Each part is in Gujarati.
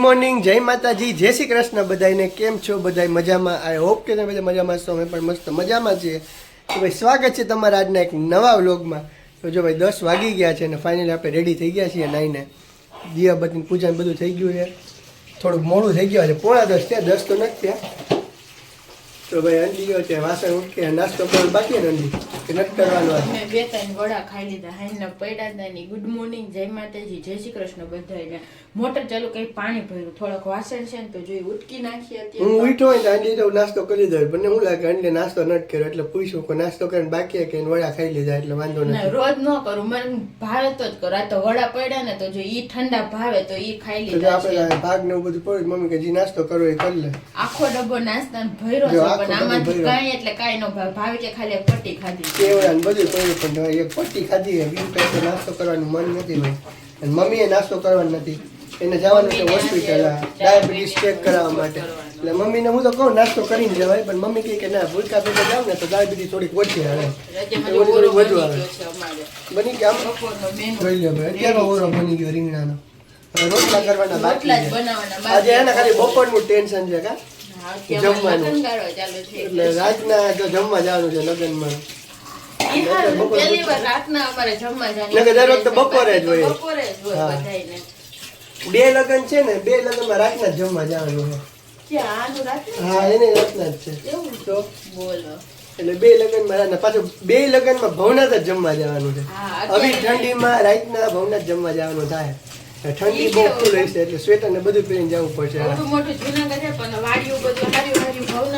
મોર્નિંગ, જય માતાજી, જય શ્રી કૃષ્ણ બધાને કેમ છો? બધા મજામાં? આઈ હોપ કે તમે બધા મજામાં છો અમે પણ મસ્ત મજામાં છીએ. તો ભાઈ, સ્વાગત છે તમારા આજના એક નવા વ્લોગમાં. તો જો ભાઈ, દસ વાગી ગયા છે અને ફાઇનલી આપણે રેડી થઈ ગયા છીએ નાઈને. દિયાબત્તી પૂજા બધું થઈ ગયું છે. થોડુંક મોડું થઈ ગયું છે. પોણા દસ ત્યાં દસ તો નથી ત્યાં તો ભાઈ અંડી ગયો છે. વાસણ ઉઠકે નાસ્તો કરવાનો બાકી ને અંડી કે નથી કરવાનો મેં બે ત્રણ વડા ખાઈ લીધા હાઈના પડ્યા હતા ગુડ મોર્નિંગ જય માતાજી જય શ્રી કૃષ્ણ બધાને મોટર ચાલુ કઈ પાણી ભર્યું. થોડોક વાસણ છે ને તો જોઈ ઉટકી નાખી હું ઉઠો હોય તો તો નાસ્તો કરી દઉં મને હું લાગે અંડી નાસ્તો નથી કર્યો એટલે પૂછ્યું કે નાસ્તો કરીને બાકી કે વડા ખાઈ લીધા? એટલે વાંધો નહીં નથી. રોજ ન કરું મને ભાવે તો જ કરું. આ તો વડા પડ્યા ને તો જો ઈ ઠંડા ભાવે તો ઈ ખાઈ લીધા આપણે ભાગ ને બધું પડ્યું મમ્મી કે જે નાસ્તો કરવો એ કરી લે. આખો ડબ્બો નાસ્તા ભર્યો છે પણ આમાંથી. કાંઈ એટલે કાંઈ ન ભાવે. ભાવે કે ખાલી પટ્ટી ખાધી. કેવડા ને બધું પડ્યું પણ એક પટ્ટી ખાધી બીજું કઈ નાસ્તો કરવાનું મન નથી હોય અને મમ્મીએ નાસ્તો કરવાનો નથી. એને જવાનું છે હોસ્પિટલ ડાયાબિટીસ ચેક કરાવવા માટે. એટલે મમ્મીને હું તો કહું નાસ્તો કરીને જવાય પણ મમ્મી કહે કે ના ભૂલકા ભેગા જાવ ને તો ડાયાબિટીસ થોડીક ઓછી આવે. થોડીક વધુ બની આવે. બની ગયા આમ? જોઈ લો ભાઈ અત્યારે ઓરો બની ગયો રીંગણાનો. રોટલા કરવાના બાકી આજે એના ખાલી બપોરનું ટેન્શન છે કા? જમવાનું. એટલે રાતના જો જમવા જવાનું છે લગ્નમાં. બપોર રાતના જ હોય. બે લગ્ન છે ને બે લગ્નમાં રાતના જ જમવા જવાનું રાતના? હા એને રાતના જ છે. તો? બોલો. એટલે બે લગ્નમાં માં પાછું બે લગ્નમાં ભવનાથ જ જમવા જવાનું છે. હવે ઠંડીમાં રાતના ભવનાથ જમવા જવાનું થાય. ઠંડી બહુ ફૂલ હશે એટલે સ્વેટર ને બધું પહેરીને જવું પડશે. મોટું જુનાગઢ છે, પણ વાડીઓ બધું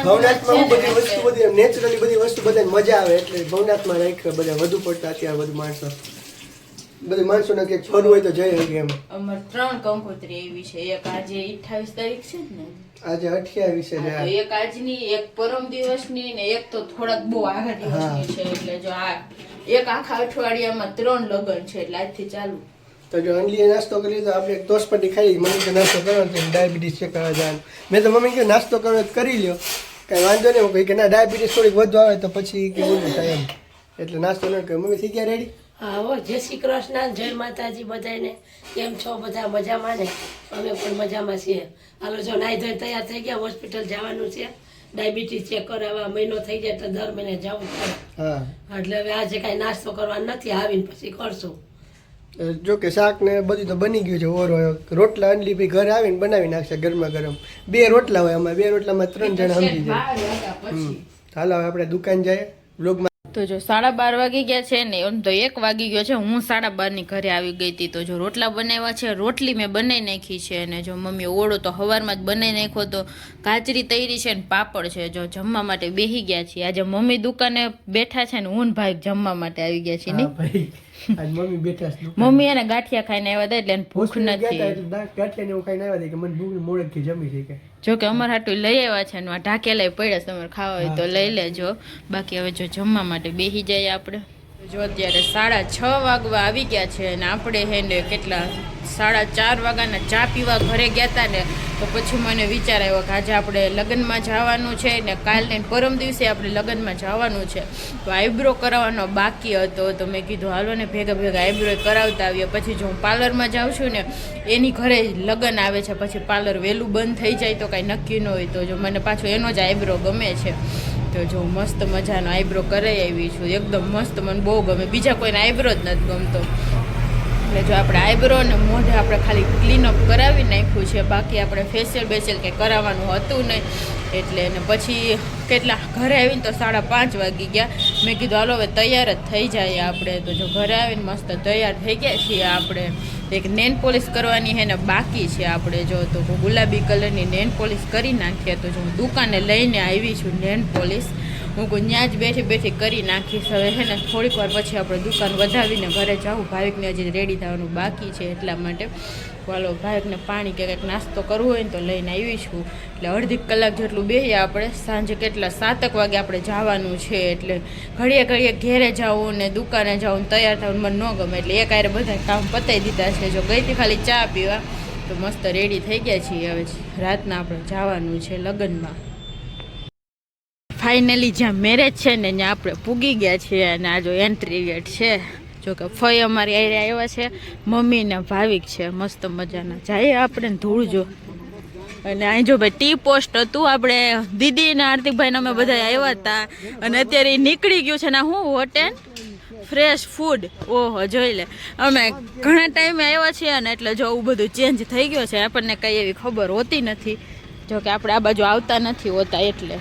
ભવનાથમાં બધી વસ્તુ બધી નેચરલી બધી વસ્તુ બધાને મજા આવે એટલે ભવનાથમાં રાખ્યો બધા વધુ પડતા અત્યારે બધું માણસો. બધી માણસોને કે ફરવું હોય તો જઈ શકે એમ. અમાર ત્રણ કંકોત્રી એવી છે. એક આજે 28 તારીખ છે ને? આજે અઠ્યાવીસ છે તો એક આજની એક પરમ દિવસની ને એક તો થોડાક બહુ આગળ દિવસની છે એટલે જો આ એક આખા અઠવાડિયામાં ત્રણ લગ્ન છે એટલે આજથી ચાલુ. તો જો અંડલીએ નાસ્તો કરી તો આપણે એક તોસપટ્ટી ખાઈ મમ્મી કે નાસ્તો કરવાનો ડાયાબિટીસ ચેક કરવા જવાનું મેં તો મમ્મી કે નાસ્તો કરવો કરી લ્યો. કાંઈ વાંધો નહીં હું કહી કે ના ડાયાબિટીસ થોડીક વધુ આવે તો પછી કે બોલું થાય એમ. એટલે નાસ્તો ન કે મમ્મી થઈ ગયા રેડી હા હો જય શ્રી કૃષ્ણ જય માતાજી બધાને કેમ છો બધા? મજામાં ને? અમે પણ મજામાં છીએ. હાલો જો નાઈ ધોઈ તૈયાર થઈ ગયા હોસ્પિટલ જવાનું છે. ડાયાબિટીસ ચેક કરાવવા મહિનો થઈ જાય તો દર મહિને જવું પડે. હા. એટલે હવે આજે કાંઈ નાસ્તો કરવાનો નથી આવીને પછી કરશું. જો કે શાક ને બધું તો બની ગયું છે ઓરો રોટલા અંડલી બી ઘરે આવીને બનાવી નાખશે ગરમા ગરમ. બે રોટલા હોય અમારે બે રોટલામાં ત્રણ જણા સમજી જાય. ચાલો હાલો હવે આપણે દુકાન જાય બ્લોગમાં તો જો સાડા બાર વાગી ગયા છે ને એમ તો એક વાગી ગયો છે હું સાડા બારની ઘરે આવી ગઈ હતી. તો જો રોટલા બનાવ્યા છે રોટલી મેં બનાવી નાખી છે અને જો મમ્મી ઓળો તો હવારમાં જ બનાવી નાખ્યો તો કાચરી તૈરી છે ને પાપડ છે જો જમવા માટે બેસી ગયા છીએ. આજે મમ્મી દુકાને બેઠા છે ને હું ભાઈ જમવા માટે આવી ગયા છીએ ને મમ્મી બેઠા છે મમ્મી એને ગાંઠિયા ખાઈને આવ્યા હતા એટલે એને ભૂખ નથી. ગાંઠિયા ને એવું ખાઈને આવ્યા કે મને ભૂખ મોડેકથી જમી છે કે. જો કે અમારે હાટું લઈ આવ્યા છે ઢાકેલાય પડ્યા તમારે ખાવા હોય તો લઈ લેજો. બાકી હવે જો જમવા માટે બેસી જઈએ આપણે. જો અત્યારે સાડા છ વાગવા આવી ગયા છે અને આપણે હે ને કેટલા સાડા ચાર વાગ્યાના ચા પીવા ઘરે ગયા હતા ને, તો પછી મને વિચાર આવ્યો કે આજે આપણે લગ્નમાં જવાનું છે ને કાલને પરમ દિવસે આપણે લગ્નમાં જવાનું છે. તો આઈબ્રો કરાવવાનો બાકી હતો, તો મેં કીધું હાલો ને ભેગા ભેગા આઈબ્રો કરાવતા આવીએ. પછી જો હું પાર્લરમાં જાઉં છું ને, એની ઘરે લગ્ન આવે છે, પછી પાર્લર વહેલું બંધ થઈ જાય તો કાંઈ નક્કી ન હોય. તો જો મને પાછો એનો જ આઈબ્રો ગમે છે. તો જો મસ્ત મજાનો આઈબ્રો કરાઈ આવી છું. એકદમ મસ્ત મને બહુ ગમે. બીજા કોઈને આઈબ્રો જ નથી ગમતો. એટલે જો આપણે આઈબ્રો ને મોઢે આપણે ખાલી ક્લીનઅપ કરાવી નાખ્યું છે. બાકી આપણે ફેશિયલ બેશિયલ કંઈ કરાવવાનું હતું નહીં. એટલે ને પછી કેટલા? ઘરે આવીને તો સાડા પાંચ વાગી ગયા. મેં કીધું, હાલો, હવે તૈયાર જ થઈ જાય આપણે. તો જો ઘરે આવીને મસ્ત તૈયાર થઈ ગયા છીએ આપણે. એક નેન પોલિશ કરવાની છે ને બાકી છે આપણે જો તો ગુલાબી કલરની નેન પોલિશ કરી નાખીએ તો જો હું દુકાને લઈને આવી છું નેન પોલિશ હું ત્યાં જ બેઠી બેઠી કરી નાખીશ. હવે હે ને, થોડીક વાર પછી આપણે દુકાન વધાવીને ઘરે જાઉં. ભાવિકને હજી રેડી થવાનું બાકી છે એટલા માટે. ચાલો ભાવિકને પાણી કે કંઈક નાસ્તો કરવો હોય ને તો લઈને આવીશું એટલે અડધી કલાક જેટલું બેહીએ આપણે. સાંજે કેટલા? સાતક વાગે આપણે જવાનું છે. એટલે ઘડીએ ઘડીએ ઘેરે જવું ને દુકાને જવું તૈયાર થવું મને ન ગમે. એટલે એક આરે બધા કામ પતાવી દીધા છે. જો ગઈ હતી ખાલી ચા પીવા, તો મસ્ત રેડી થઈ ગયા છીએ. હવે રાતના આપણે જવાનું છે લગ્નમાં. ફાઇનલી જ્યાં મેરેજ છે ને, ત્યાં આપણે પૂગી ગયા છીએ અને આ જો એન્ટ્રી ગેટ છે. જોકે ફઈ અમારી એરિયા આવ્યા છે. મમ્મીને ભાવિક છે. મસ્ત મજાના. જઈએ આપણે ધૂળ જો. અને અહીં જો ભાઈ ટી પોસ્ટ હતું. આપણે દીદી ને હાર્દિકભાઈ અમે બધા આવ્યા હતા. અને અત્યારે નીકળી ગયું છે ને હું શું હોટેલ ફ્રેશ ફૂડ ઓહો, જોઈ લે. અમે ઘણા ટાઈમે આવ્યા છીએ અને એટલે જો આવું બધું ચેન્જ થઈ ગયો છે. આપણને કંઈ એવી ખબર હોતી નથી. જો કે આપણે આ બાજુ આવતા નથી હોતા એટલે.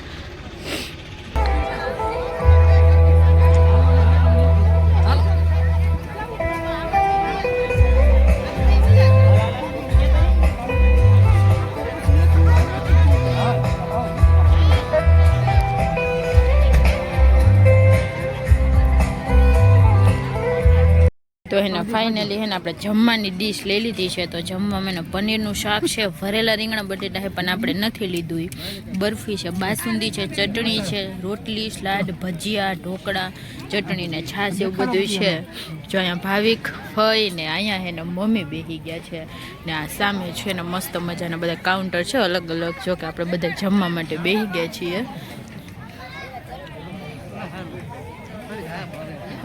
તો એને ફાઇનલી હે ને આપણે જમવાની ડીશ લઈ લીધી છે. તો જમવામાં એને પનીરનું શાક છે, ભરેલા રીંગણા બટેટા છે, પણ આપણે નથી લીધું. બરફી છે, બાસુંદી છે, ચટણી છે, રોટલી સલાડ ભજીયા, ઢોકળા, ચટણી ને છાશ એવું બધું છે. જો અહીંયા ભાવિક ફઈ ને, અહીંયા એને મમ્મી બેસી ગયા છે. ને આ સામે છે ને, મસ્ત મજાના બધા કાઉન્ટર છે અલગ અલગ જો કે આપણે બધા જમવા માટે બેસી ગયા છીએ.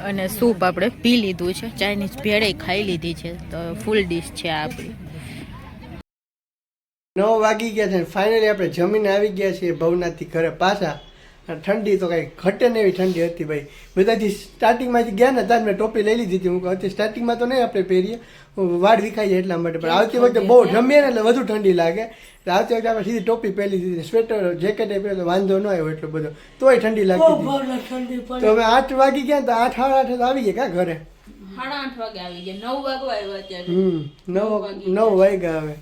અને સૂપ આપણે પી લીધું છે. ચાઇનીઝ ભેળે ખાઈ લીધી છે. તો ફૂલ ડીશ છે આપણી. નવ વાગી ગયા છે ફાઇનલી આપણે જમીને આવી ગયા છીએ ભવનાથથી ઘરે પાછા. ઠંડી તો કાંઈ ઘટે ને એવી ઠંડી હતી ભાઈ. બધાથી સ્ટાર્ટિંગમાંથી ગયા ને ત્યાં મેં ટોપી લઈ લીધી હતી. હું હતી સ્ટાર્ટિંગમાં તો નહીં આપણે પહેરીએ. વાડ વિખાઈ જાય એટલા માટે. પણ આવતી વખતે બહુ જમીએ ને એટલે વધુ ઠંડી લાગે. એટલે આવતી વખતે આપણે સીધી ટોપી પહેરી દીધી સ્વેટર જેકેટ એ પહેર્યો વાંધો ન આવ્યો એટલો બધો. તોય ઠંડી ઠંડી તો અમે હવે આઠ વાગી ગયા ને તો આઠ સાડા આઠ તો આવી ગયા ક્યાં ઘરે? સાડા આઠ વાગે આવી ગયા. નવ વાગ્યા હવે.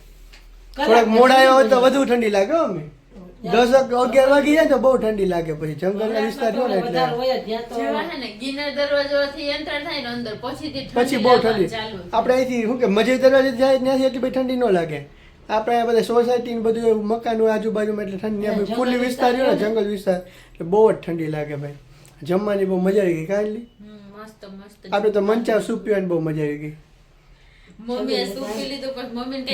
થોડાક મોડા આવ્યો હોય તો વધુ ઠંડી લાગે અમે. દસ અગિયાર વાગી જાય ને તો બહુ ઠંડી લાગે. પછી જંગલના વિસ્તાર જો ને એટલે ને ને પછી બહુ ઠંડી. આપણે અહીંથી શું કે મજે દરવાજે જાય ત્યાંથી એટલી બધી ઠંડી ન લાગે. આપણે આ બધા સોસાયટી ને બધું એવું મકાન હોય આજુબાજુમાં એટલે ઠંડી ત્યાં જંગલ ખુલ્લી વિસ્તાર રહ્યો ને જંગલ વિસ્તાર. એટલે બહુ જ ઠંડી લાગે ભાઈ. જમવાની બહુ મજા આવી ગઈ કાંઈ? હમ, મસ્ત મસ્ત. આપણે તો મંચા સૂપ પીવાની બહુ મજા આવી ગઈ મમ્મીએ શું પી લીધું પણ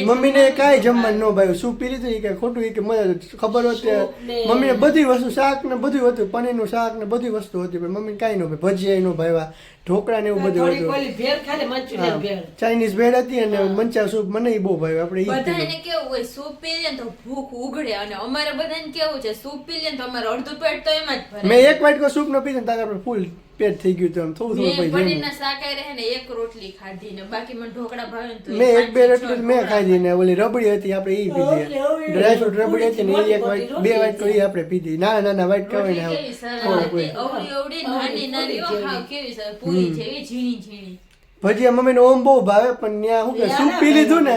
મમ્મીને કઈ કાંઈ જમવાનું ન ભાઈ શું પી લીધું કે ખોટું કે મજા ખબર હતી. મમ્મીને બધી વસ્તુ શાક ને બધું હતું પનીરનું શાક ને બધી વસ્તુ હતી પણ મમ્મીને કાંઈ ન ભાઈ ભજીયા નો ભાવ્યા ઢોકળા ને એવું બધું હતું. કોલી ભેળ ખાલી મંચુરિયન હા. ભેળ. ચાઇનીઝ ભેળ હતી અને મંચા સૂપ મને બહુ ભાઈ આપણે બધાને કેવું હોય સૂપ પી લે ને તો ભૂખ ઉઘડે અને અમારે બધાને કેવું છે સૂપ પી લે ને તો અમારે અડધું પેટ તો એમ જ ભરે મેં એક વાટકો સૂપ નો પીધો ને તારે આપણે ફૂલ પેટ થઈ ગયું તો એમ. થોડું થોડું પછી પનીરના સાકાઈ રહે ને એક રોટલી ખાધી ને બાકી મને ઢોકળા ભાવે તો મેં એક બે રોટલી મેં ખાધી ને ઓલી રબડી હતી આપણે એ પીધી. ડ્રાય ડ્રાયફ્રૂટ રબડી હતી ને એ એક વાઈટ વાટ બે વાઈટ વાટકો એ આપણે પીધી. ના ના કહેવાય ને થોડુંક હતી. હોય. અવળી અવળી નાની નાની ઓ, હાવ કેવી સર પૂરી જેવી ઝીણી ઝીણી. ભજીયા મમ્મીને ઓમ બહુ ભાવે પણ ત્યાં શું કે સૂપ પી લીધું ને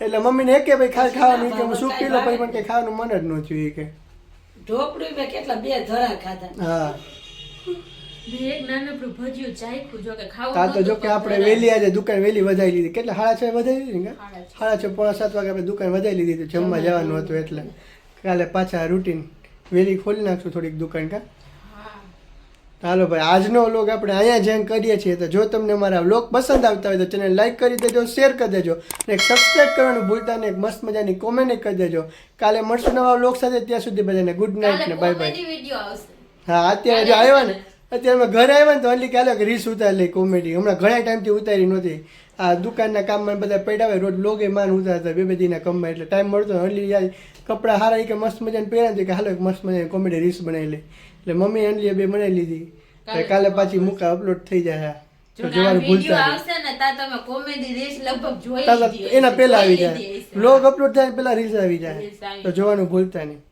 એટલે મમ્મીને એકે ભાઈ ખાસ ખાવાનું કે હું સૂપ પી લો પછી પણ કે ખાવાનું મન જ ન થયું કે. ઢોકળી મેં કેટલા બે ધરા ખાધા. હા. તો જો કે આપણે વેલી આજે દુકાન વેલી વધારી લીધી. કેટલા સાડા છ વધારી લીધી ને સાડા છ. પોણા સાત વાગે આપણે દુકાન વધારી લીધી હતી જમવા જવાનું હતું એટલે. કાલે પાછા રૂટીન વેલી ખોલી નાખશું થોડીક દુકાન કા. હાલો ભાઈ આજનો વ્લોગ આપણે અહીંયા જેમ કરીએ છીએ. તો જો તમને મારા વ્લોગ પસંદ આવતા હોય તો ચેનલ લાઈક કરી દેજો શેર કરી દેજો અને સબસ્ક્રાઈબ કરવાનું ભૂલતા નહીં. એક મસ્ત મજાની કોમેન્ટ કરી દેજો. કાલે મળશું નવા વ્લોગ સાથે. ત્યાં સુધી બધાને ગુડ નાઇટ ને બાય બાય હા અત્યારે જો આવ્યા ને. અત્યારે ઘરે આવ્યા ને તો અલી કાલે કે રીસ ઉતારી લઈ કોમેડી હમણાં ઘણા ટાઈમથી ઉતારી નહોતી. આ દુકાનના કામમાં બધા હોય રોજ લોગે માન ઉતારતા બે બે દીના કામમાં એટલે ટાઈમ મળતો અલી યાર કપડાં હારા એ કે મસ્ત મજાને પહેર્યા ને કે હાલો એક મસ્ત મજાની કોમેડી રીસ બનાવી લે એટલે મમ્મી હલી બે બનાવી લીધી. કાલે પાછી મૂકા અપલોડ થઈ જાય. એના પેલા આવી જાય. લોગ અપલોડ થાય ને પહેલા રીલ્સ આવી જાય. તો જોવાનું ભૂલતા નહીં.